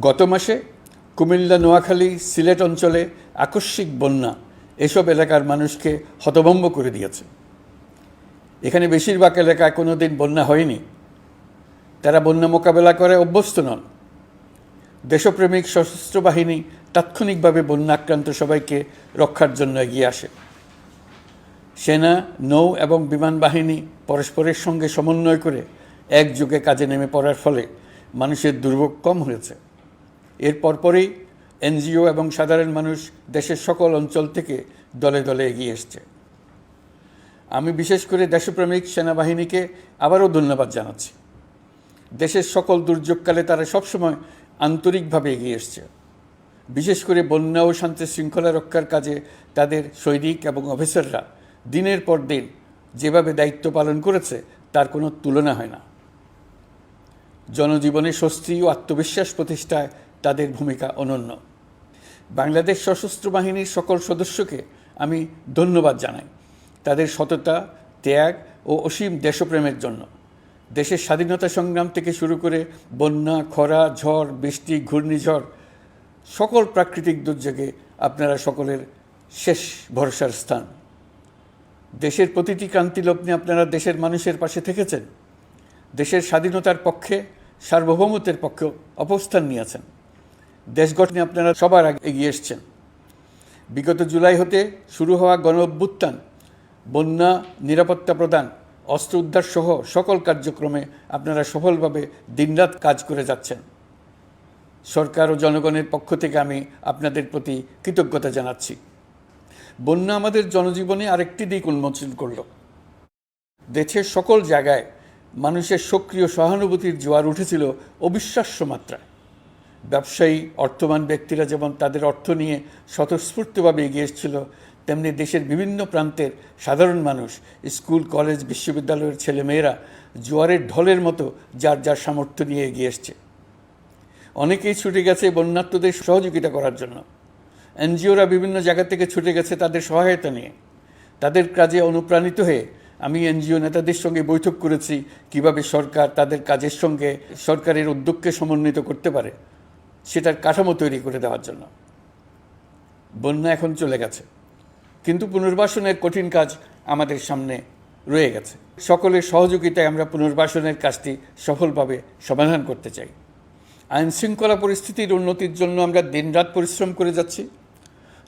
গত মাসে কুমিল্লা, নোয়াখালী, সিলেট অঞ্চলে আকস্মিক বন্যা এসব এলাকার মানুষকে হতভম্ব করে দিয়েছে। এখানে বেশিরভাগ এলাকায় কোনো দিন বন্যা হয়নি। তারা বন্যা মোকাবেলা করে অভ্যস্ত নন। দেশপ্রেমিক সশস্ত্র বাহিনী তাৎক্ষণিকভাবে বন্যা আক্রান্ত সবাইকে রক্ষার জন্য এগিয়ে আসে। সেনা, নৌ এবং বিমান বাহিনী পরস্পরের সঙ্গে সমন্বয় করে একযোগে কাজে নেমে পড়ার ফলে মানুষের দুর্ভোগ কম হয়েছে। এর পরপরই এনজিও এবং সাধারণ মানুষ দেশের সকল অঞ্চল থেকে দলে দলে এগিয়ে এসছে। আমি বিশেষ করে দেশপ্রেমিক সেনাবাহিনীকে আবারও ধন্যবাদ জানাচ্ছি। দেশের সকল দুর্যোগকালে তারা সবসময় আন্তরিকভাবে এগিয়ে এসছে। বিশেষ করে বন্যা ও শান্তি শৃঙ্খলা রক্ষার কাজে তাদের সৈনিক এবং অফিসাররা দিনের পর দিন যেভাবে দায়িত্ব পালন করেছে, তার কোনো তুলনা হয় না। জনজীবনে স্বস্তি ও আত্মবিশ্বাস প্রতিষ্ঠায় তাদের ভূমিকা অনন্য। বাংলাদেশ সশস্ত্র বাহিনীর সকল সদস্যকে আমি ধন্যবাদ জানাই। তাদের সততা, ত্যাগ ও অসীম দেশপ্রেমের জন্য। দেশের স্বাধীনতা সংগ্রাম থেকে শুরু করে বন্যা, খরা, ঝড়, বৃষ্টি, ঘূর্ণিঝড়, সকল প্রাকৃতিক দুর্যোগে আপনারা সকলের শেষ ভরসার স্থান। দেশের প্রতিটি ক্রান্তিলগ্নে আপনারা দেশের মানুষের পাশে থেকেছেন। দেশের স্বাধীনতার পক্ষে, সার্বভৌমত্বের পক্ষে অবস্থান নিয়েছেন। দেশ গঠনে আপনারা সবার আগে এগিয়ে এসছেন। বিগত জুলাই হতে শুরু হওয়া গণ অভ্যুত্থান, বন্যা নিরাপত্তা প্রদান, অস্ত্র উদ্ধার সহ সকল কার্যক্রমে আপনারা সফলভাবে দিনরাত কাজ করে যাচ্ছেন। সরকার ও জনগণের পক্ষ থেকে আমি আপনাদের প্রতি কৃতজ্ঞতা জানাচ্ছি। বন্যা আমাদের জনজীবনে আরেকটি দিক উন্মোচন করল। দেশের সকল জায়গায় মানুষের সক্রিয় সহানুভূতির জোয়ার উঠেছিল অবিশ্বাস্য মাত্রায়। ব্যবসায়ী, অর্থবান ব্যক্তিরা যেমন তাদের অর্থ নিয়ে স্বতঃস্ফূর্তভাবে এগিয়ে এসেছিল, তেমনি দেশের বিভিন্ন প্রান্তের সাধারণ মানুষ, স্কুল, কলেজ, বিশ্ববিদ্যালয়ের ছেলেমেয়েরা জোয়ারের ঢলের মতো যার যার সামর্থ্য নিয়ে এগিয়ে এসছে। অনেকেই ছুটে গেছে বন্যার্থদের সহযোগিতা করার জন্য। এনজিওরা বিভিন্ন জায়গা থেকে ছুটে গেছে তাদের সহায়তা নিয়ে। তাদের কাজে অনুপ্রাণিত হয়ে আমি এনজিও নেতাদের সঙ্গে বৈঠক করেছি, কীভাবে সরকার তাদের কাজের সঙ্গে সরকারের উদ্যোগকে সমন্বিত করতে পারে। সেটার কাঠামো তৈরি করে দেওয়ার জন্য। বন্যা এখন চলে গেছে। কিন্তু পুনর্বাসনের কঠিন কাজ আমাদের সামনে রয়ে গেছে। সকলের সহযোগিতায় আমরা পুনর্বাসনের কাজটি সফলভাবে সমাধান করতে চাই। আইন শৃঙ্খলা পরিস্থিতির উন্নতির জন্য আমরা দিনরাত পরিশ্রম করে যাচ্ছি।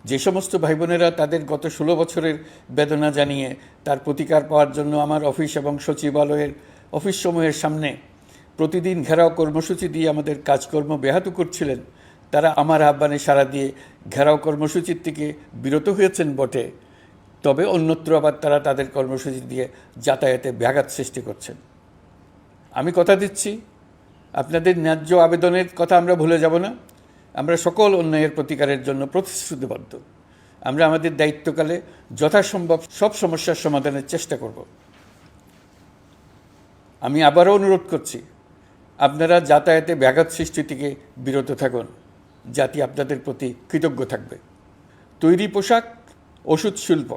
যে সমস্ত ভাই বোনেরা তাদের গত ষোলো বছরের বেদনা জানিয়ে তার প্রতিকার পাওয়ার জন্য আমার অফিস এবং সচিবালয়ের অফিস অফিসসমূহের সামনে প্রতিদিন ঘেরাও কর্মসূচি দিয়ে আমাদের কাজকর্ম ব্যাহত করছিলেন। তারা আমার আহ্বানে সাড়া দিয়ে ঘেরাও কর্মসূচির থেকে বিরত হয়েছেন বটে। তবে অন্যত্র আবার তারা তাদের কর্মসূচি দিয়ে যাতায়াতে ব্যাঘাত সৃষ্টি করছেন। আমি কথা দিচ্ছি, আপনাদের ন্যায্য আবেদনের কথা আমরা ভুলে যাব না। আমরা সকল অন্যায়ের প্রতিকারের জন্য প্রতিশ্রুতিবদ্ধ। আমরা আমাদের দায়িত্বকালে যথাসম্ভব সব সমস্যার সমাধানের চেষ্টা করব। আমি আবারও অনুরোধ করছি আপনারা যাতায়াতে ব্যাঘাত সৃষ্টি থেকে বিরত থাকুন। জাতি আপনাদের প্রতি কৃতজ্ঞ থাকবে। তৈরি পোশাক, ওষুধ, শিল্প,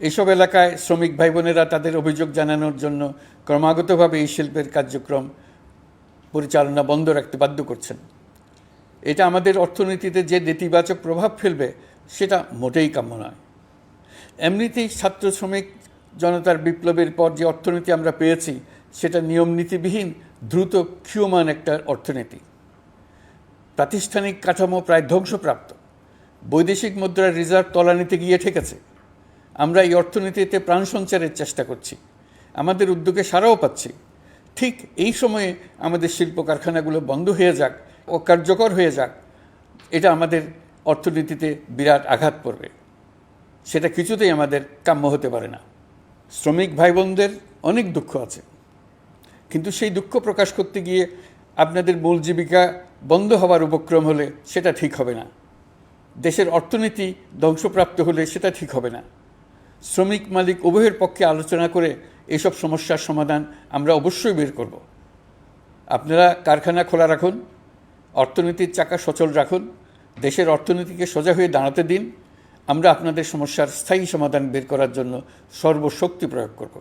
এসব এলাকায় শ্রমিক ভাই বোনেরা তাদের অভিযোগ জানানোর জন্য ক্রমাগতভাবে এই শিল্পের কার্যক্রম পরিচালনা বন্ধ রাখতে বাধ্য করছেন। এটা আমাদের অর্থনীতিতে যে নেতিবাচক প্রভাব ফেলবে, সেটা মোটেই কাম্য নয়। এমনিতেই ছাত্র শ্রমিক জনতার বিপ্লবের পর যে অর্থনীতি আমরা পেয়েছি, সেটা নিয়ম নীতিবিহীন দ্রুত ক্ষীয়মান একটা অর্থনীতি। প্রাতিষ্ঠানিক কাঠামো প্রায় ধ্বংসপ্রাপ্ত। বৈদেশিক মুদ্রার রিজার্ভ তলানিতে গিয়ে ঠেকেছে। আমরা এই অর্থনীতিতে প্রাণ সঞ্চারের চেষ্টা করছি। আমাদের উদ্যোগে সারাও পাচ্ছি। ঠিক এই সময়ে আমাদের শিল্প কারখানাগুলো বন্ধ হয়ে যাক ও কার্যকর হয়ে যাক, এটা আমাদের অর্থনীতিতে বিরাট আঘাত পড়বে। সেটা কিছুতেই আমাদের কাম্য হতে পারে না। শ্রমিক ভাই বোনদের অনেক দুঃখ আছে। কিন্তু সেই দুঃখ প্রকাশ করতে গিয়ে আপনাদের মূল জীবিকা বন্ধ হওয়ার উপক্রম হলে সেটা ঠিক হবে না। দেশের অর্থনীতি ধ্বংসপ্রাপ্ত হলে সেটা ঠিক হবে না। শ্রমিক মালিক উভয়ের পক্ষে আলোচনা করে এসব সমস্যার সমাধান আমরা অবশ্যই বের করব। আপনারা কারখানা খোলা রাখুন, অর্থনীতির চাকা সচল রাখুন, দেশের অর্থনীতিকে সোজা হয়ে দাঁড়াতে দিন। আমরা আপনাদের সমস্যার স্থায়ী সমাধান বের করার জন্য সর্বশক্তি প্রয়োগ করব।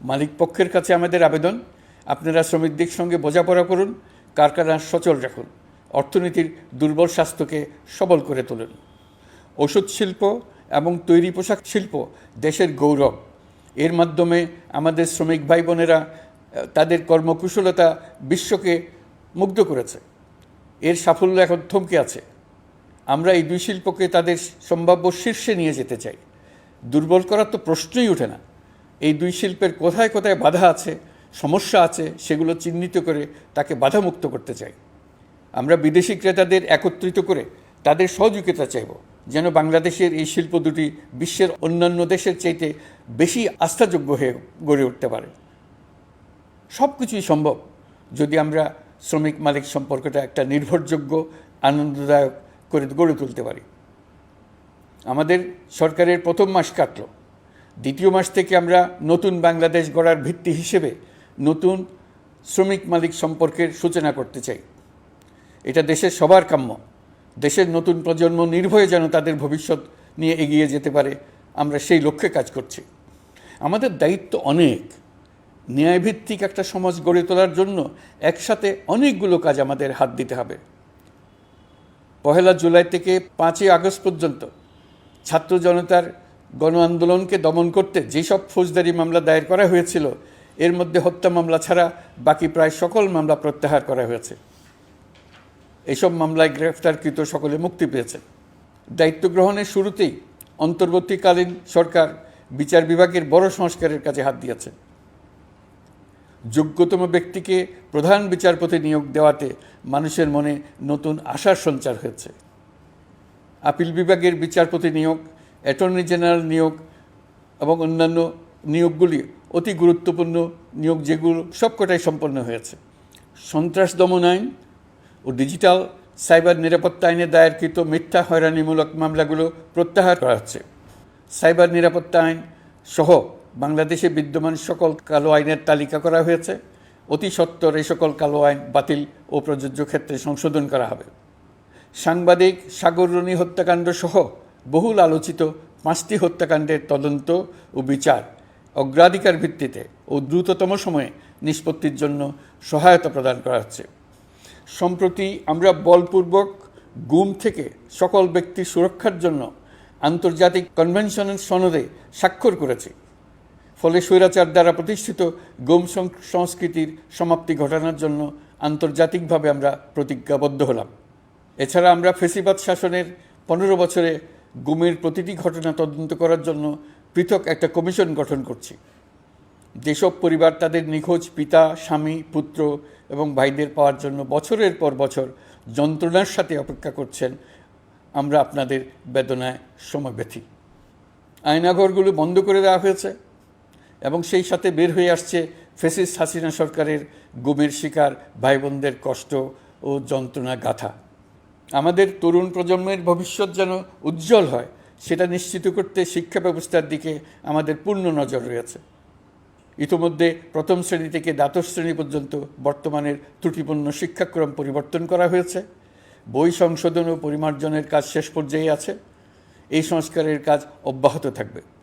মালিক পক্ষের কাছে আমাদের আবেদন আপনারা শ্রমিকদের সঙ্গে বোঝাপড়া করুন, কারখানা সচল রাখুন, অর্থনীতির দুর্বল স্বাস্থ্যকে সবল করে তুলুন। ওষুধ শিল্প এবং তৈরি পোশাক শিল্প দেশের গৌরব। এর মাধ্যমে আমাদের শ্রমিক ভাই বোনেরা তাদের কর্মকুশলতা বিশ্বকে মুগ্ধ করেছে। এর সাফল্য এখন থমকে আছে। আমরা এই দুই শিল্পকে তাদের সম্ভাব্য শীর্ষে নিয়ে যেতে চাই। দুর্বল করার তো প্রশ্নই ওঠে না। এই দুই শিল্পের কোথায় কোথায় বাধা আছে সমস্যা আছে, সেগুলো চিহ্নিত করে তাকে বাধামুক্ত করতে চাই। আমরা বিদেশি ক্রেতাদের একত্রিত করে তাদের সহযোগিতা চাইব, যেন বাংলাদেশের এই শিল্প দুটি বিশ্বের অন্যান্য দেশের চাইতে বেশি আস্থাযোগ্য হয়ে গড়ে উঠতে পারে। সব কিছুই সম্ভব যদি আমরা শ্রমিক মালিক সম্পর্কটা একটা নির্ভরযোগ্য, আনন্দদায়ক করে গড়ে তুলতে পারি। আমাদের সরকারের প্রথম মাস কাটল। দ্বিতীয় মাস থেকে আমরা নতুন বাংলাদেশ গড়ার ভিত্তি হিসেবে নতুন শ্রমিক মালিক সম্পর্কের সূচনা করতে চাই। এটা দেশের সবার কাম্য। দেশের নতুন প্রজন্ম নির্ভয়ে যেন তাদের ভবিষ্যৎ নিয়ে এগিয়ে যেতে পারে, আমরা সেই লক্ষ্যে কাজ করছি। আমাদের দায়িত্ব অনেক। ন্যায়ভিত্তিক একটা সমাজ গড়ে তোলার জন্য একসাথে অনেকগুলো কাজ আমাদের হাত দিতে হবে। পহেলা জুলাই থেকে পাঁচই আগস্ট পর্যন্ত ছাত্র জনতার গণ আন্দোলনকে দমন করতে যেসব ফৌজদারি মামলা দায়ের করা হয়েছিল এর মধ্যে হত্যা মামলা ছাড়া বাকি প্রায় সকল মামলা প্রত্যাহার করা হয়েছে। এসব মামলায় গ্রেফতারকৃত সকলে মুক্তি পেয়েছে। দায়িত্ব গ্রহণের শুরুতেই অন্তর্বর্তীকালীন সরকার বিচার বিভাগের বড় সংস্কারের কাজে হাত দিয়েছে। যোগ্যতম ব্যক্তিকে প্রধান বিচারপতি নিয়োগ দেওয়াতে মানুষের মনে নতুন আশার সঞ্চার হয়েছে। আপিল বিভাগের বিচারপতি নিয়োগ, অ্যাটর্নি জেনারেল নিয়োগ এবং অন্যান্য নিয়োগগুলি অতি গুরুত্বপূর্ণ নিয়োগ যেগুলো সবকটাই সম্পন্ন হয়েছে। সন্ত্রাস দমন আইন ও ডিজিটাল সাইবার নিরাপত্তা আইনে দায়েরকৃত মিথ্যা হয়রানিমূলক মামলাগুলো প্রত্যাহার করা হচ্ছে। সাইবার নিরাপত্তা আইন সহ বাংলাদেশে বিদ্যমান সকল কালো আইনের তালিকা করা হয়েছে। অতি সত্বর এই সকল কালো আইন বাতিল ও প্রযোজ্য ক্ষেত্রে সংশোধন করা হবে। সাংবাদিক সাগররণী হত্যাকাণ্ড সহ বহুল আলোচিত পাঁচটি হত্যাকাণ্ডের তদন্ত ও বিচার অগ্রাধিকার ভিত্তিতে ও দ্রুততম সময়ে নিষ্পত্তির জন্য সহায়তা প্রদান করা হচ্ছে। সম্প্রতি আমরা বলপূর্বক গুম থেকে সকল ব্যক্তির সুরক্ষার জন্য আন্তর্জাতিক কনভেনশনের সনদে স্বাক্ষর করেছি। ফলে স্বৈরাচার দ্বারা প্রতিষ্ঠিত গুম সংস্কৃতির সমাপ্তি ঘটানোর জন্য আন্তর্জাতিকভাবে আমরা প্রতিজ্ঞাবদ্ধ হলাম। এছাড়া আমরা ফেসিবাদ শাসনের পনেরো বছরে গুমের প্রতিটি ঘটনা তদন্ত করার জন্য পৃথক একটা কমিশন গঠন করছি। যেসব পরিবার তাদের নিখোঁজ পিতা, স্বামী, পুত্র এবং ভাইদের পাওয়ার জন্য বছরের পর বছর যন্ত্রণার সাথে অপেক্ষা করছেন, আমরা আপনাদের বেদনায় সমব্যথী আয়নাঘরগুলো বন্ধ করে দেওয়া হয়েছে এবং সেই সাথে বের হয়ে আসছে ফেসিস হাসিনা সরকারের গুমের শিকার ভাই বোনদের কষ্ট ও যন্ত্রণা গাথা আমাদের তরুণ প্রজন্মের ভবিষ্যৎ যেন উজ্জ্বল হয় সেটা নিশ্চিত করতে শিক্ষা ব্যবস্থার দিকে আমাদের পূর্ণ নজর রয়েছে। ইতোমধ্যে প্রথম শ্রেণি থেকে দ্বাদশ শ্রেণি পর্যন্ত বর্তমানের ত্রুটিপূর্ণ শিক্ষাক্রম পরিবর্তন করা হয়েছে। বই সংশোধন ও পরিমার্জনের কাজ শেষ পর্যায়ে আছে। এই সংস্কারের কাজ অব্যাহত থাকবে।